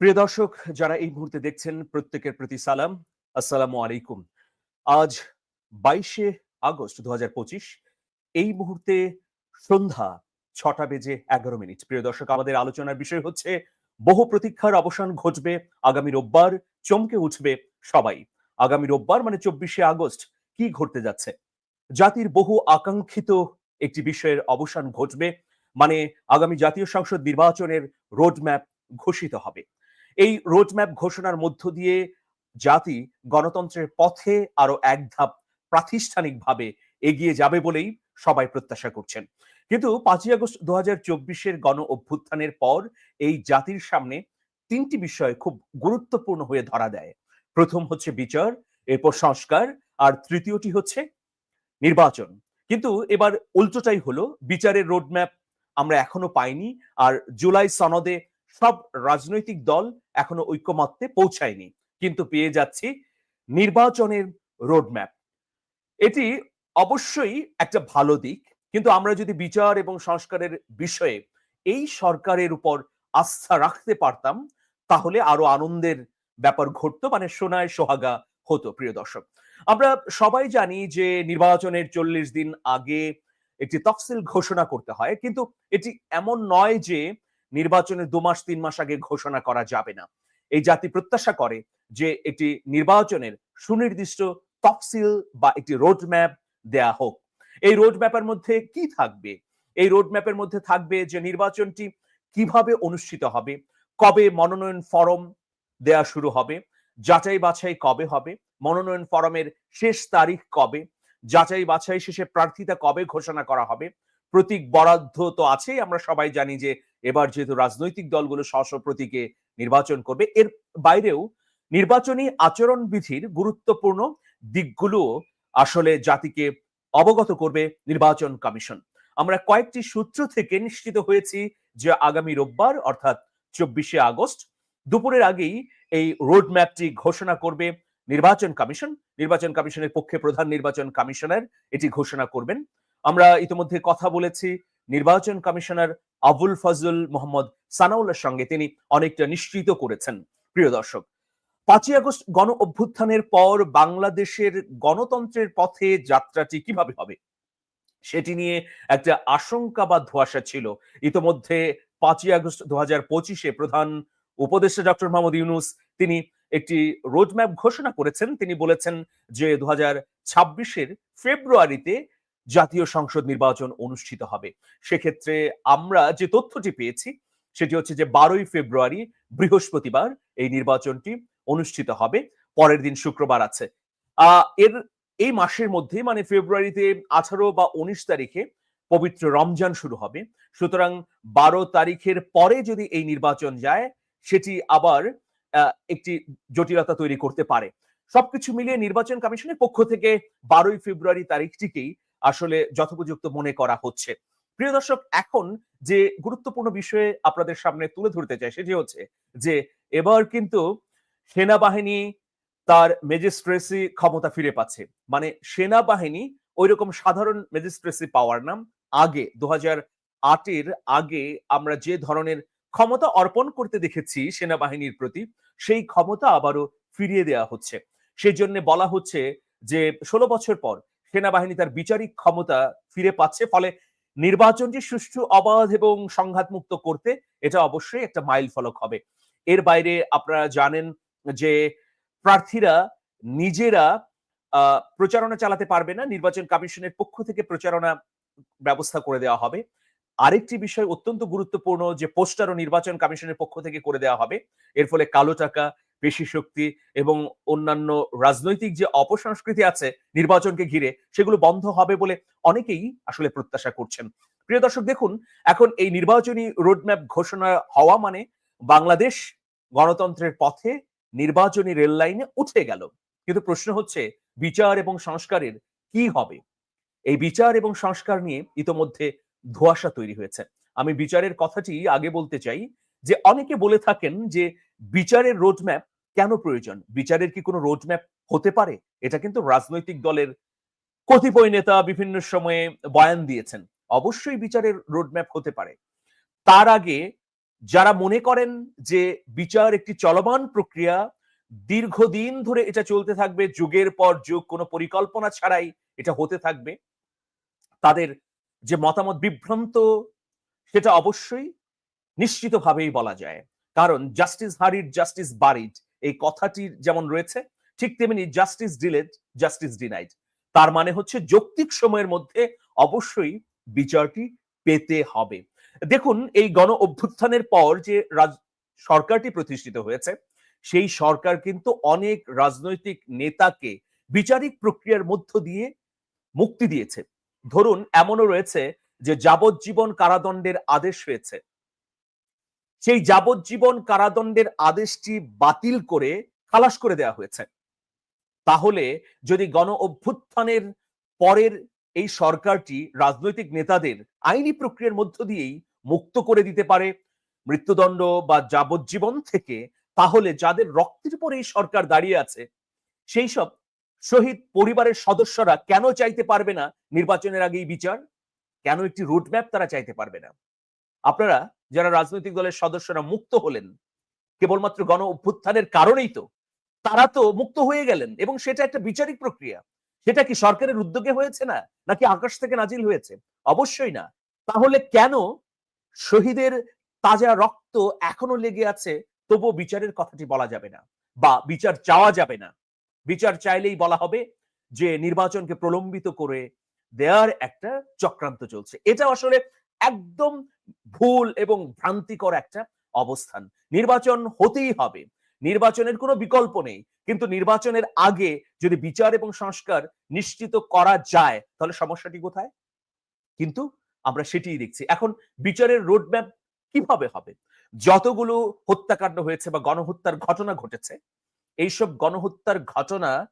প্রিয় দর্শক, যারা এই মুহূর্তে দেখছেন, প্রত্যেকের প্রতি সালাম। আসসালামু আলাইকুম। আজ বাইশে আগস্ট দু হাজার পঁচিশ, এই মুহূর্তে সন্ধ্যা ছটা বেজে এগারো মিনিট। প্রিয় দর্শক, আমাদের আলোচনার বিষয় হচ্ছে, বহু প্রতীক্ষার অবসান ঘটবে, আগামী রোববার চমকে উঠবে সবাই। আগামী রোববার মানে চব্বিশে আগস্ট, কি ঘটতে যাচ্ছে? জাতির বহু আকাঙ্ক্ষিত একটি বিষয়ের অবসান ঘটবে মানে আগামী জাতীয় সংসদ নির্বাচনের রোডম্যাপ ঘোষিত হবে। এই রোডম্যাপ ঘোষণার মধ্য দিয়ে জাতি গণতন্ত্রের পথে আরও এক ধাপ প্রাতিষ্ঠানিকভাবে এগিয়ে যাবে বলেই সবাই প্রত্যাশা করছেন। কিন্তু পাঁচই আগস্ট দু হাজার চব্বিশের গণ অভ্যুত্থানের পর এই জাতির সামনে তিনটি বিষয় খুব গুরুত্বপূর্ণ হয়ে ধরা দেয়। প্রথম হচ্ছে বিচার, এরপর সংস্কার, আর তৃতীয়টি হচ্ছে নির্বাচন। কিন্তু এবার উল্টোটাই হলো, বিচারের রোডম্যাপ আমরা এখনও পাইনি, আর জুলাই সনদে সব রাজনৈতিক দল এখনও ঐক্যমত্যে পৌঁছায়নি। কিন্তু পেয়ে যাচ্ছি নির্বাচনের রোডম্যাপ এটি অবশ্যই একটা ভালো দিক। কিন্তু আমরা যদি বিচার এবং সংস্কারের বিষয়ে এই সরকারের উপর আস্থা রাখতে পারতাম, তাহলে আরও আনন্দের ব্যাপার ঘটতো মানে সোনায় সোহাগা হতো, প্রিয় দর্শক। আমরা সবাই জানি যে নির্বাচনের চল্লিশ দিন আগে একটি তফসিল ঘোষণা করতে হয়। কিন্তু এটি এমন নয় যে নির্বাচনের দু মাস, তিন মাস আগে ঘোষণা করা যাবে না। এই জাতি প্রত্যাশা করে যে একটি নির্বাচনের সুনির্দিষ্ট তফসিল বা একটি রোড ম্যাপ দেয়া হোক। এই রোড ম্যাপের মধ্যে কি থাকবে? এই রোড ম্যাপের মধ্যে থাকবে যে নির্বাচনটি কীভাবে অনুষ্ঠিত হবে, কবে মনোনয়ন ফরম দেয়া শুরু হবে, যাচাই বাছাই কবে হবে, মনোনয়ন ফরমের শেষ তারিখ কবে, যাচাই বাছাই শেষে প্রার্থিতা কবে ঘোষণা করা হবে, প্রতীক বরাদ্দ তো আছেই, আমরা সবাই জানি যে এবার যেহেতু রাজনৈতিক দলগুলো স্ব প্রতীকে নির্বাচন করবে, এর বাইরেও নির্বাচনী আচরণ বিধির গুরুত্বপূর্ণ দিকগুলো আসলে জাতিকে অবগত করবে নির্বাচন কমিশন। আমরা কয়েকটি সূত্র থেকে নিশ্চিত হয়েছি যে আগামী রোববার, অর্থাৎ চব্বিশে আগস্ট, দুপুরের আগেই এই রোড ম্যাপটি ঘোষণা করবে নির্বাচন কমিশন। নির্বাচন কমিশনের পক্ষে প্রধান নির্বাচন কমিশনার এটি ঘোষণা করবেন। আমরা ইতিমধ্যে কথা বলেছি, নির্বাচন কমিশনার আবুল ফজল মোহাম্মদ সানাউল্লার সঙ্গে তিনি অনেকটা নিশ্চিত করেছেন। প্রিয় দর্শক, পাঁচই আগস্ট গণ অভ্যুত্থানের পর বাংলাদেশের গণতন্ত্রের পথে যাত্রাটি কীভাবে হবে, সেটি নিয়ে একটা আশঙ্কা বা ধোয়াশা ছিল। ইতোমধ্যে পাঁচই আগস্ট দু হাজার পঁচিশে প্রধান উপদেষ্টা ডক্টর মোহাম্মদ ইউনুস তিনি একটি রোডম্যাপ ঘোষণা করেছেন। তিনি বলেছেন যে দু হাজার ছাব্বিশের ফেব্রুয়ারিতে জাতীয় সংসদ নির্বাচন অনুষ্ঠিত হবে। সেক্ষেত্রে আমরা যে তথ্যটি পেয়েছি, সেটি হচ্ছে যে বারোই ফেব্রুয়ারি বৃহস্পতিবার এই নির্বাচনটি অনুষ্ঠিত হবে। পরের দিন শুক্রবার আছে। এর এই মাসের মধ্যে মানে ফেব্রুয়ারিতে আঠারো বা উনিশ তারিখে পবিত্র রমজান শুরু হবে। সুতরাং বারো তারিখের পরে যদি এই নির্বাচন যায়, সেটি আবার একটি জটিলতা তৈরি করতে পারে। সবকিছু মিলিয়ে নির্বাচন কমিশনের পক্ষ থেকে বারোই ফেব্রুয়ারি তারিখটিকেই আসলে যথোপযুক্ত মনে করা হচ্ছে। প্রিয় দর্শক, এখন যে গুরুত্বপূর্ণ বিষয়ে আপনাদের সামনে তুলে ধরতে চাই সেটি হচ্ছে যে, এবার কিন্তু সেনাবাহিনী তার ম্যাজিস্ট্রেসি ক্ষমতা ফিরে পাচ্ছে। মানে সেনাবাহিনী ওই রকম সাধারণ ম্যাজিস্ট্রেসি পাওয়ার নাম। আগে দু হাজার আটের আগে আমরা যে ধরনের ক্ষমতা অর্পণ করতে দেখেছি সেনাবাহিনীর প্রতি, সেই ক্ষমতা আবারও ফিরিয়ে দেওয়া হচ্ছে। সেই জন্য বলা হচ্ছে যে, ষোলো বছর পর সেনাবাহিনী তার বিচারিক ক্ষমতা ফিরে পাচ্ছে, ফলে নির্বাচনটি সুষ্ঠু, অবাধ এবং সংঘাতমুক্ত করতে এটা অবশ্যই একটা মাইল ফলক হবে। এর বাইরে আপনারা জানেন যে প্রার্থীরা নিজেরা প্রচারণা চালাতে পারবে না, নির্বাচন কমিশনের পক্ষ থেকে প্রচারণা ব্যবস্থা করে দেওয়া হবে। আরেকটি বিষয় অত্যন্ত গুরুত্বপূর্ণ যে পোস্টার ও নির্বাচন কমিশনের পক্ষ থেকে করে দেওয়া হবে, এর ফলে কালো টাকা পেশি শক্তি এবং অন্যান্য রাজনৈতিক যে অপসংস্কৃতি আছে নির্বাচনকে ঘিরে, সেগুলো বন্ধ হবে বলে অনেকেই আসলে প্রত্যাশা করছেন। প্রিয় দর্শক, দেখুন, এখন এই নির্বাচনী রোডম্যাপ ঘোষণা হওয়া মানে বাংলাদেশ গণতন্ত্রের পথে নির্বাচনী রেল লাইনে উঠে গেল। কিন্তু প্রশ্ন হচ্ছে, বিচার এবং সংস্কারের কি হবে? এই বিচার এবং সংস্কার নিয়ে ইতোমধ্যে ধোয়াশা তৈরি হয়েছে। আমি বিচারের কথাটি আগে বলতে চাই যে, অনেকে বলে থাকেন যে, বিচারের রোডম্যাপ কেন প্রয়োজন? বিচারের কি কোনো রোডম্যাপ হতে পারে? এটা কিন্তু রাজনৈতিক দলের কতিপয় নেতা বিভিন্ন সময়ে বয়ান দিয়েছেন। অবশ্যই বিচারের রোডম্যাপ হতে পারে। তার আগে যারা মনে করেন যে বিচার একটি চলমান প্রক্রিয়া, দীর্ঘদিন ধরে এটা চলতে থাকবে, যুগের পর যুগ, কোনো পরিকল্পনা ছাড়াই এটা হতে থাকবে, তাদের যে মতামত বিভ্রান্ত, সেটা অবশ্যই নিশ্চিতভাবেই বলা যায়। কারণ জাস্টিস হারিড জাস্টিস বারিড এই কথাটির যেমন রয়েছে, ঠিক তেমনি জাস্টিস ডিলেড জাস্টিস ডিনাইড তার মানে হচ্ছে যৌক্তিক সময়ের মধ্যে অবশ্যই বিচারটি পেতে হবে। দেখুন, এই গণ অভ্যুত্থানের পর যে সরকারটি প্রতিষ্ঠিত হয়েছে, সেই সরকার কিন্তু অনেক রাজনৈতিক নেতাকে বিচারিক প্রক্রিয়ার মধ্য দিয়ে মুক্তি দিয়েছে। ধরুন, এমনও রয়েছে যে যাবজ্জীবন কারাদণ্ডের আদেশ হয়েছে। সেই যাবজ্জীবন কারাদণ্ডের আদেশটি বাতিল করে খালাস করে দেওয়া হয়েছে। তাহলে যদি গণ অভ্যুত্থানের পরের এই সরকারটি রাজনৈতিক নেতাদের আইনি প্রক্রিয়ার মধ্য দিয়েই মুক্ত করে দিতে পারে মৃত্যুদণ্ড বা যাবজ্জীবন থেকে, তাহলে যাদের রক্তের পরে এই সরকার দাঁড়িয়ে আছে, সেই সব শহীদ পরিবারের সদস্যরা কেন চাইতে পারবে না নির্বাচনের আগেই বিচার? কেন একটি রুটম্যাপ তারা চাইতে পারবে না? আপনারা যারা রাজনৈতিক দলের সদস্যরা মুক্ত হলেন, কেবলমাত্র গণ অভ্যুত্থানের কারণেই তো, তারা তো মুক্ত হয়ে গেলেন এবং সেটা একটা বিচারিক প্রক্রিয়া। সেটা কি সরকারের উদ্যোগে হয়েছে না, নাকি আকাশ থেকে নাজিল হয়েছে? অবশ্যই না। তাহলে কেন শহীদের তাজা রক্ত এখনও লেগে আছে তবুও বিচারের কথাটি বলা যাবে না? বা বিচার চাওয়া যাবে না? বিচার চাইলেই বলা হবে যে নির্বাচনকে প্রলম্বিত করে দেয়ার একটা চক্রান্ত চলছে। এটা আসলে একদম ভুল এবং ভ্রান্তিকর একটা অবস্থান। নির্বাচন হতেই হবে। নির্বাচনের কোনো বিকল্প নেই। কিন্তু নির্বাচনের আগে যদি বিচার এবং সংস্কার নিশ্চিত করা যায়, তাহলে সমস্যাটি কোথায়? কিন্তু আমরা সেটিই দেখছি। এখন বিচারের রোডম্যাপ কীভাবে হবে? যতগুলো হত্যাকাণ্ড হয়েছে বা গণহত্যার ঘটনা ঘটেছে, এইসব গণহত্যার ঘটনা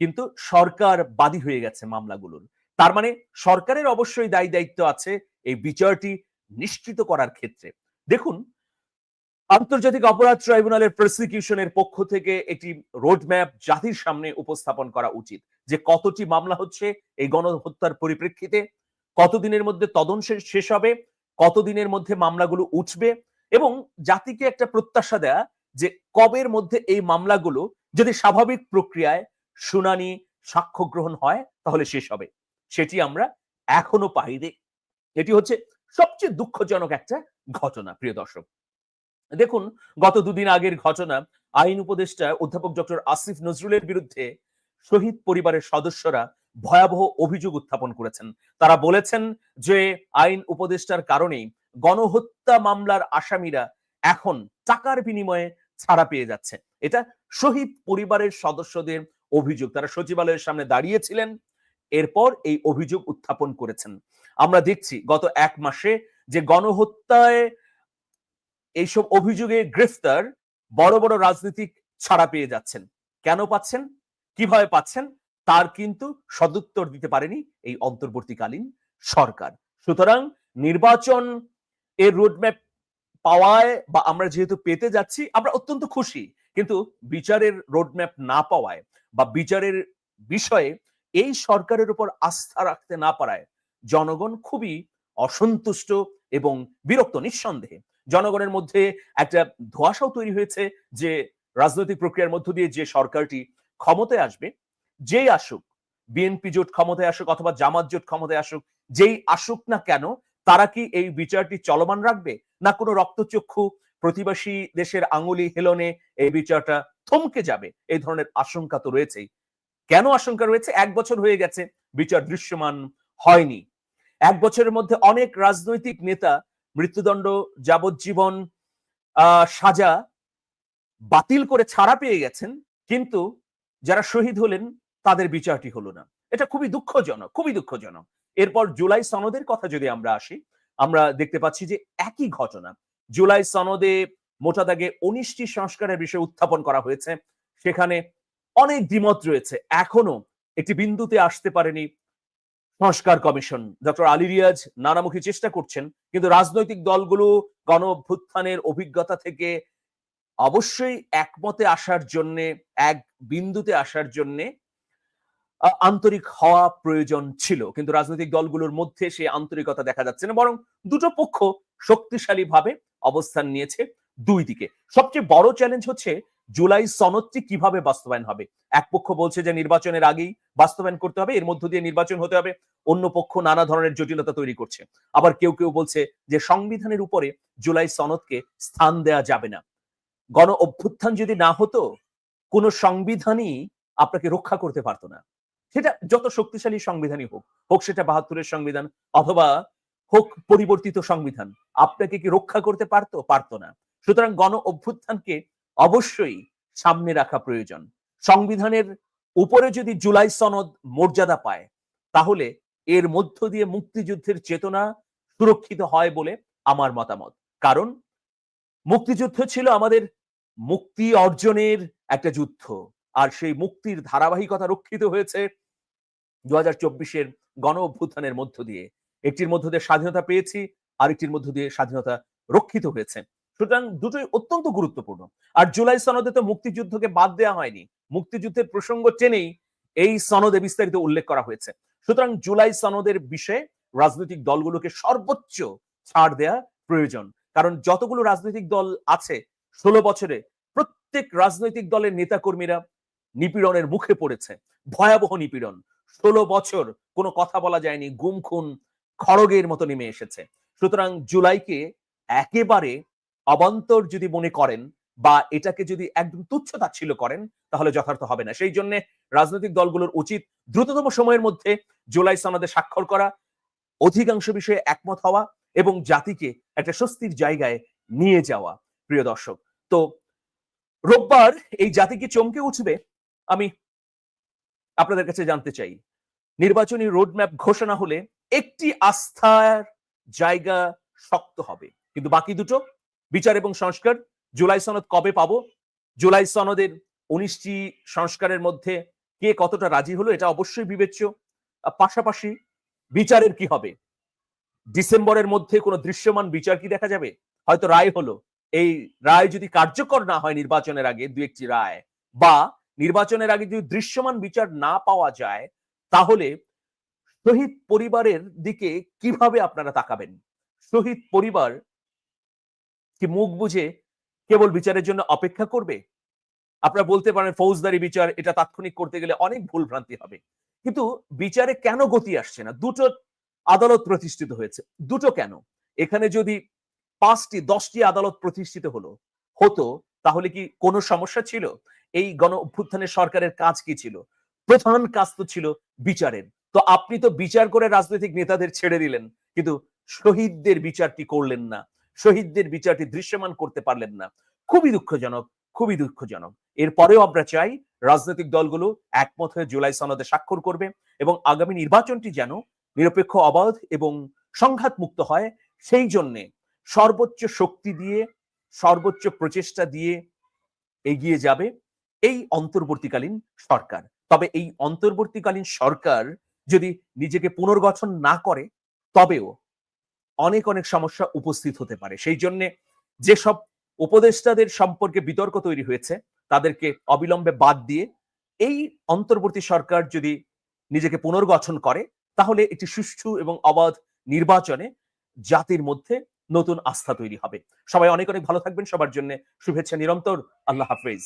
কিন্তু সরকার বাদী হয়ে গেছে মামলাগুলোর। তার মানে সরকারের অবশ্যই দায়ী দায়িত্ব আছে এই বিচারটি নিশ্চিত করার ক্ষেত্রে। দেখুন, আন্তর্জাতিক অপরাধ ট্রাইব্যুনালের প্রসিকিউশনের পক্ষ থেকে একটি রোডম্যাপ জাতির সামনে উপস্থাপন করা উচিত যে কতটি মামলা হচ্ছে এই গণহত্যার পরিপ্রেক্ষিতে, কতদিনের মধ্যে তদন্ত শেষ- হবে, কতদিনের মধ্যে মামলাগুলো উঠবে এবং জাতিকে একটা প্রত্যাশা দেয়া যে কবের মধ্যে এই মামলাগুলো যদি স্বাভাবিক প্রক্রিয়ায় শুনানি, সাক্ষ্য গ্রহণ হয়, তাহলে শেষ হবে। সেটি আমরা এখনও পাইনি। এটি হচ্ছে সবচেয়ে দুঃখজনক একটা ঘটনা, প্রিয় দর্শক। দেখুন, গত দুদিন আগের ঘটনা, আইন উপদেষ্টা অধ্যাপক ডক্টর আসিফ নজরুলের বিরুদ্ধে শহীদ পরিবারের সদস্যরা ভয়াবহ অভিযোগ উত্থাপন করেছেন। তারা বলেছেন যে, আইন উপদেষ্টার কারণেই গণহত্যা মামলার আসামিরা এখন টাকার বিনিময়ে ছাড়া পেয়ে যাচ্ছে। এটা শহীদ পরিবারের সদস্যদের অভিযোগ। তারা সচিবালয়ের সামনে দাঁড়িয়েছিলেন এরপর এই অভিযোগ উত্থাপন করেছেন। আমরা দেখছি গত এক মাসে যে গণহত্যায় এইসব অভিযোগে গ্রেফতার বড় বড় রাজনীতিক ছাড়া পেয়ে যাচ্ছেন। কেন পাচ্ছেন? কীভাবে পাচ্ছেন? তার কিন্তু সদুত্তর দিতে পারেনি এই অন্তর্বর্তীকালীন সরকার। সুতরাং নির্বাচন এর রোডম্যাপ পাওয়ায় বা আমরা যেহেতু পেতে যাচ্ছি, আমরা অত্যন্ত খুশি। কিন্তু বিচারের রোডম্যাপ না পাওয়ায় বা বিচারের বিষয়ে এই সরকারের উপর আস্থা রাখতে না পারায় জনগণ খুবই অসন্তুষ্ট এবং বিরক্ত, নিঃসন্দেহে। জনগণের মধ্যে একটা ধোঁয়াশাও তৈরি হয়েছে যে রাজনৈতিক প্রক্রিয়ার মধ্য দিয়ে যে সরকারটি ক্ষমতায় আসবে, যেই আসুক, বিএনপি জোট ক্ষমতায় আসুক অথবা জামাত জোট ক্ষমতায় আসুক, যেই আসুক না কেন, তারা কি এই বিচারটি চলমান রাখবে? না কোনো রক্তচক্ষু প্রতিবাসী দেশের আঙুলি হেলনে এই বিচারটা থমকে যাবে? এই ধরনের আশঙ্কা তো রয়েছেই। কেন আশঙ্কা রয়েছে? এক বছর হয়ে গেছে, বিচার দৃশ্যমান হয়নি। এক বছরের মধ্যে অনেক রাজনৈতিক নেতা মৃত্যুদণ্ড, যাবজ্জীবন সাজা বাতিল করে ছাড়া পেয়ে গেছেন, কিন্তু যারা শহীদ হলেন তাদের বিচারটি হলো না। এটা খুবই দুঃখজনক খুবই দুঃখজনক। এরপর জুলাই সনদের কথা যদি আমরা আসি, আমরা দেখতে পাচ্ছি যে একই ঘটনা। জুলাই সনদে মোটা দাগে উনিশটি সংস্কারের বিষয়ে উত্থাপন করা হয়েছে। সেখানে অনেক দ্বিমত রয়েছে। এখনও একটি বিন্দুতে আসতে পারেনি সংস্কার কমিশন। ডক্টর আলী রিয়াজ নানামুখী চেষ্টা করছেন, কিন্তু রাজনৈতিক দলগুলো গণ অভ্যুত্থানের অভিজ্ঞতা থেকে অবশ্যই একমতে আসার জন্য, এক বিন্দুতে আসার জন্য আন্তরিক হওয়া প্রয়োজন ছিল। কিন্তু রাজনৈতিক দলগুলোর মধ্যে সেই আন্তরিকতা দেখা যাচ্ছে না, বরং দুটো পক্ষ শক্তিশালী ভাবে অবস্থান নিয়েছে দুই দিকে। সবচেয়ে বড় চ্যালেঞ্জ হচ্ছে জুলাই সনদটি কীভাবে বাস্তবায়ন হবে? এক পক্ষ বলছে যে নির্বাচনের আগেই বাস্তবায়ন করতে হবে, এর মধ্য দিয়ে নির্বাচন হতে হবে, অন্য পক্ষ নানা ধরনের জটিলতা তৈরি করছে। আবার কেউ কেউ বলছে যে সংবিধানের উপরে জুলাই সনদকে স্থান দেয়া যাবে না। গণ অভ্যুত্থান যদি না হতো, কোনো সংবিধানই আপনাকে রক্ষা করতে পারতো না। সেটা যত শক্তিশালী সংবিধানই হোক হোক সেটা বাহাত্তরের সংবিধান অথবা হোক পরিবর্তিত সংবিধান, আপনাকে কি রক্ষা করতে পারতো? পারতো না। সুতরাং গণ অভ্যুত্থানকে অবশ্যই সামনে রাখা প্রয়োজন। সংবিধানের উপরে যদি জুলাই সনদ মর্যাদা পায়, তাহলে এর মধ্য দিয়ে মুক্তিযুদ্ধের চেতনা সুরক্ষিত হয় বলে আমার মতামত। কারণ মুক্তিযুদ্ধ ছিল আমাদের মুক্তি অর্জনের একটা যুদ্ধ, আর সেই মুক্তির ধারাবাহিকতা রক্ষিত হয়েছে দু হাজার চব্বিশের গণ অভ্যুত্থানের মধ্য দিয়ে। একটির মধ্য দিয়ে স্বাধীনতা পেয়েছি, আরেকটির মধ্য দিয়ে স্বাধীনতা রক্ষিত হয়েছে। সুতরাং দুটোই অত্যন্ত গুরুত্বপূর্ণ। আর জুলাই সনদে তো মুক্তিযুদ্ধকে বাদ দেওয়া হয়নি। মুক্তিযুদ্ধের প্রসঙ্গ টেনেই এই সনদে বিস্তারিত উল্লেখ করা হয়েছে। সুতরাং জুলাই সনদের বিষয়ে রাজনৈতিক দলগুলোকে সর্বোচ্চ ছাড় দেয়া প্রয়োজন। কারণ যতগুলো রাজনৈতিক দল আছে, ষোলো বছরে প্রত্যেক রাজনৈতিক দলের নেতাকর্মীরা নিপীড়নের মুখে পড়েছে। ভয়াবহ নিপীড়ন। ষোলো বছর কোনো কথা বলা যায়নি, গুম, খুন, খড়গের মতো নেমে এসেছে। সুতরাং জুলাইকে একেবারে অবান্তর যদি মনে করেন বা এটাকে যদি একদম তুচ্ছ তাচ্ছিল করেন, তাহলে যথার্থ হবে না। সেই জন্য রাজনৈতিক দলগুলোর উচিত দ্রুততম সময়ের মধ্যে জুলাই সনদে স্বাক্ষর করা, অধিকাংশ বিষয়ে একমত হওয়া এবং জাতিকে একটা স্বস্তির জায়গায় নিয়ে যাওয়া, প্রিয় দর্শক। তো রোববার এই জাতি কি চমকে উঠবে? আমি আপনাদের কাছে জানতে চাই। নির্বাচনী রোডম্যাপ ঘোষণা হলে একটি আস্থার জায়গা শক্ত হবে। কিন্তু বাকি দুটো? বিচার এবং সংস্কার। জুলাই সনদ কবে পাবো? জুলাই সনদের উনিশটি সংস্কারের মধ্যে কে কতটা রাজি হলো এটা অবশ্যই বিবেচ্য। পাশাপাশি বিচারের কি হবে? ডিসেম্বরের মধ্যে কোনো দৃশ্যমান বিচার কি দেখা যাবে? হয়তো রায় হলো। এই রায় যদি কার্যকর না হয় নির্বাচনের আগে দু একটি রায় বা নির্বাচনের আগে যদি দৃশ্যমান বিচার না পাওয়া যায়, তাহলে শহীদ পরিবারের দিকে কীভাবে আপনারা তাকাবেন? শহীদ পরিবার কি মুখ বুঝে কেবল বিচারের জন্য অপেক্ষা করবে? আপনারা বলতে পারেন, ফৌজদারি বিচার এটা তাৎক্ষণিক করতে গেলে অনেক ভুল ভ্রান্তি হবে। কিন্তু বিচারে কেন গতি আসছে না? দুটো আদালত প্রতিষ্ঠিত হয়েছে। দুটো কেন? এখানে যদি পাঁচটি, দশটি আদালত প্রতিষ্ঠিত হলো, হতো, তাহলে কি কোনো সমস্যা ছিল? এই গণ অভ্যুত্থানের সরকারের কাজ কি ছিল? প্রধান কাজ তো ছিল বিচারের। তো আপনি তো বিচার করে রাজনৈতিক নেতাদের ছেড়ে দিলেন, কিন্তু শহীদদের বিচারটি করলেন না। শহীদদের বিচারটি দৃশ্যমান করতে পারলেন না। খুবই দুঃখজনক খুবই দুঃখজনক। এরপরেও আমরা চাই রাজনৈতিক দলগুলো একমত হয়ে জুলাই সনদে স্বাক্ষর করবে এবং আগামী নির্বাচনটি যেন নিরপেক্ষ, অবাধ এবং সংঘাত মুক্ত হয়। সেই জন্যে সর্বোচ্চ শক্তি দিয়ে, সর্বোচ্চ প্রচেষ্টা দিয়ে এগিয়ে যাবে এই অন্তর্বর্তীকালীন সরকার। তবে এই অন্তর্বর্তীকালীন সরকার যদি নিজেকে পুনর্গঠন না করে, তবেও অনেক অনেক সমস্যা উপস্থিত হতে পারে। সেই জন্যে যেসব উপদেষ্টাদের সম্পর্কে বিতর্ক তৈরি হয়েছে, তাদেরকে অবিলম্বে বাদ দিয়ে এই অন্তর্বর্তী সরকার যদি নিজেকে পুনর্গঠন করে, তাহলে একটি সুষ্ঠু এবং অবাধ নির্বাচনে জাতির মধ্যে নতুন আস্থা তৈরি হবে। সবাই অনেক অনেক ভালো থাকবেন। সবার জন্য শুভেচ্ছা নিরন্তর। আল্লাহ হাফেজ।